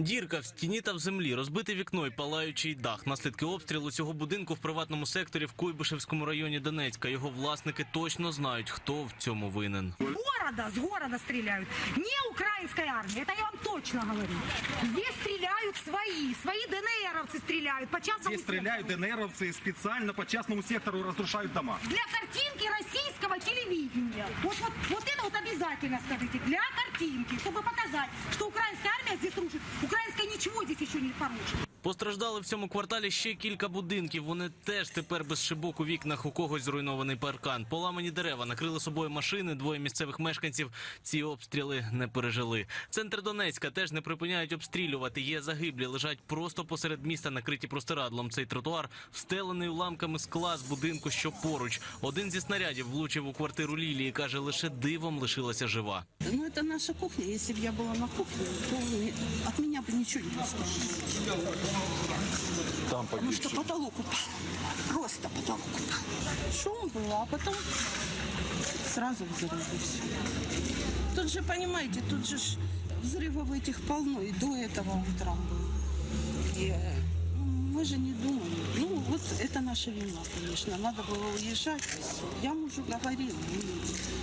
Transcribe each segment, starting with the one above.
Дірка в стіні та в землі, розбите вікно і палаючий дах. Наслідки обстрілу цього будинку в приватному секторі в Куйбишевському районі Донецька. Його власники точно знають, хто в цьому винен. города, з города стріляють. Не українська армія, це я вам точно говорю. Здесь стреляют свои, свои ДНРовцы стреляют по частному Здесь стреляют ДНРовцы специально по частному сектору разрушают дома. сектору. Для картинки российского телевидения. Вот, вот, вот это вот обязательно скажите. Для картинки, чтобы показать, что украинская армия здесь рушит. Украинская ничего здесь еще не порушит. Постраждали в цьому кварталі ще кілька будинків. Вони теж тепер без шибок у вікнах. У когось зруйнований паркан. Поламані дерева накрили собою машини. Двоє місцевих мешканців ці обстріли не пережили. Центр Донецька теж не припиняють обстрілювати. Є загиблі, лежать просто посеред міста, накриті простирадлом. Цей тротуар встелений уламками скла з будинку, що поруч. Один зі снарядів влучив у квартиру Лілії. каже, лише дивом лишилася жива. Ну, это наша кухня. Если бы я была на кухне, то мне- от меня бы ничего не осталось. Там Потому что потолок упал. Просто потолок упал. Шум был, а потом сразу взрыв и все. Тут же, понимаете, тут же взрывов этих полно. И до этого утром был. И э, мы же не думали. Ну, вот это наша вина, конечно. Надо было уезжать. Я мужу говорила.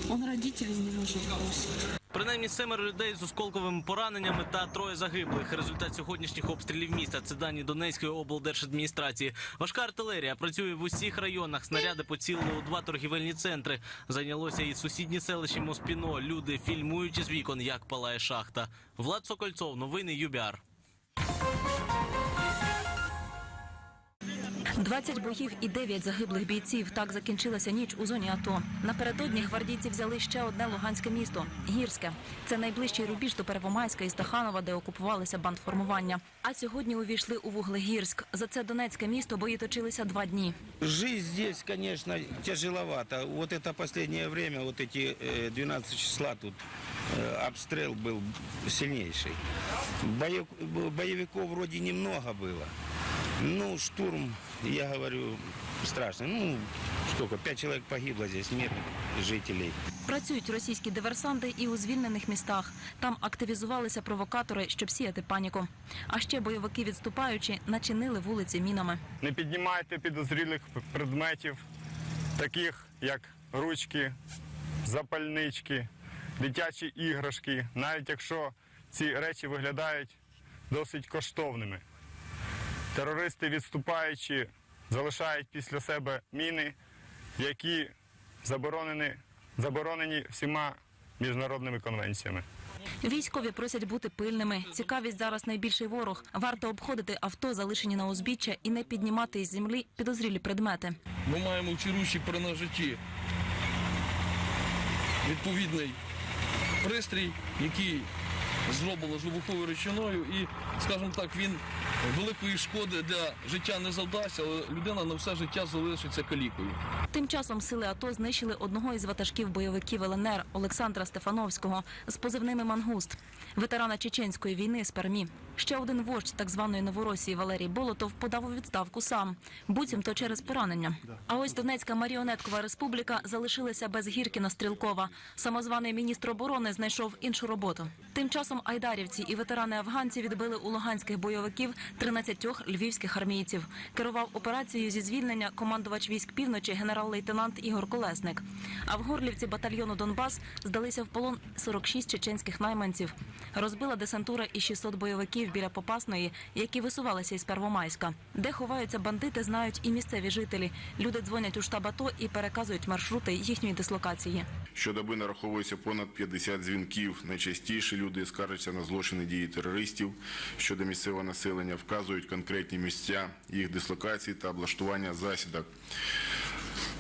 Он родителей не может бросить. Принаймні семеро людей з осколковими пораненнями та троє загиблих. Результат сьогоднішніх обстрілів міста. Це дані Донецької облдержадміністрації. Важка артилерія працює в усіх районах. Снаряди поцілили у два торгівельні центри. Зайнялося і сусідні селищі Моспіно. Люди фільмують із вікон, як палає шахта. Влад Сокольцов, новини ЮБІАР. 20 боїв і 9 загиблих бійців. Так закінчилася ніч у зоні АТО. Напередодні гвардійці взяли ще одне луганське місто Гірське. Це найближчий рубіж до Первомайська і Стаханова, де окупувалися бандформування. А сьогодні увійшли у Вуглегірськ. За це Донецьке місто бої точилися два дні. Жизнь здесь, конечно, тяжеловато. Вот это последнее время, вот эти э, 12 числа тут э, обстрел был сильнейший. Боев- боевиков вроде немного было. Ну, штурм, я говорю, страшный. Ну, сколько, пять человек погибло здесь, мирных жителей. Працюють російські диверсанти і у звільнених містах. Там активізувалися провокатори, щоб сіяти паніку. А ще бойовики, відступаючи, начинили вулиці мінами. Не піднімайте підозрілих предметів, таких як ручки, запальнички, дитячі іграшки, навіть якщо ці речі виглядають досить коштовними. Терористи, відступаючи, залишають після себе міни, які заборонені, заборонені всіма міжнародними конвенціями. Військові просять бути пильними. Цікавість зараз найбільший ворог. Варто обходити авто, залишені на узбіччя, і не піднімати із землі підозрілі предмети. Ми маємо в цій при нажитті відповідний пристрій, який зроблено з вибуховою речиною, і, скажімо так, він великої шкоди для життя не завдасть, але людина на все життя залишиться калікою. Тим часом сили АТО знищили одного із ватажків бойовиків ЛНР Олександра Стефановського з позивними Мангуст, ветерана чеченської війни з Пермі. Ще один вождь так званої Новоросії Валерій Болотов подав у відставку сам, буцімто через поранення. А ось Донецька маріонеткова республіка залишилася без Гіркіна Стрілкова. Самозваний міністр оборони знайшов іншу роботу. Тим часом айдарівці і ветерани афганці відбили у луганських бойовиків 13 львівських армійців. Керував операцією зі звільнення командувач військ півночі генерал-лейтенант Ігор Колесник. А в Горлівці батальйону Донбас здалися в полон 46 чеченських найманців. Розбила десантура і 600 бойовиків біля Попасної, які висувалися із Первомайська. Де ховаються бандити, знають і місцеві жителі. Люди дзвонять у штаб АТО і переказують маршрути їхньої дислокації. Щодоби нараховується понад 50 дзвінків. Найчастіше люди скаржаться на злочини дії терористів. Щодо місцевого населення вказують конкретні місця їх дислокації та облаштування засідок.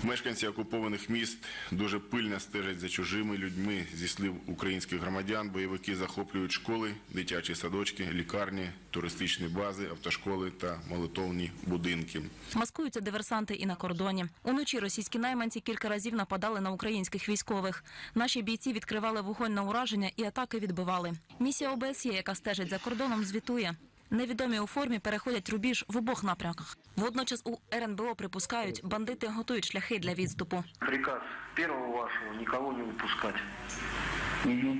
Мешканці окупованих міст дуже пильно стежать за чужими людьми зі слів українських громадян. Бойовики захоплюють школи, дитячі садочки, лікарні, туристичні бази, автошколи та молитовні будинки. Маскуються диверсанти і на кордоні. Уночі російські найманці кілька разів нападали на українських військових. Наші бійці відкривали вогонь на ураження і атаки відбивали. Місія ОБСЄ, яка стежить за кордоном, звітує. Невідомі у формі переходять рубіж в обох напрямках. Водночас у РНБО припускають, бандити готують шляхи для відступу. Приказ першого вашого нікого не выпускать. Ну,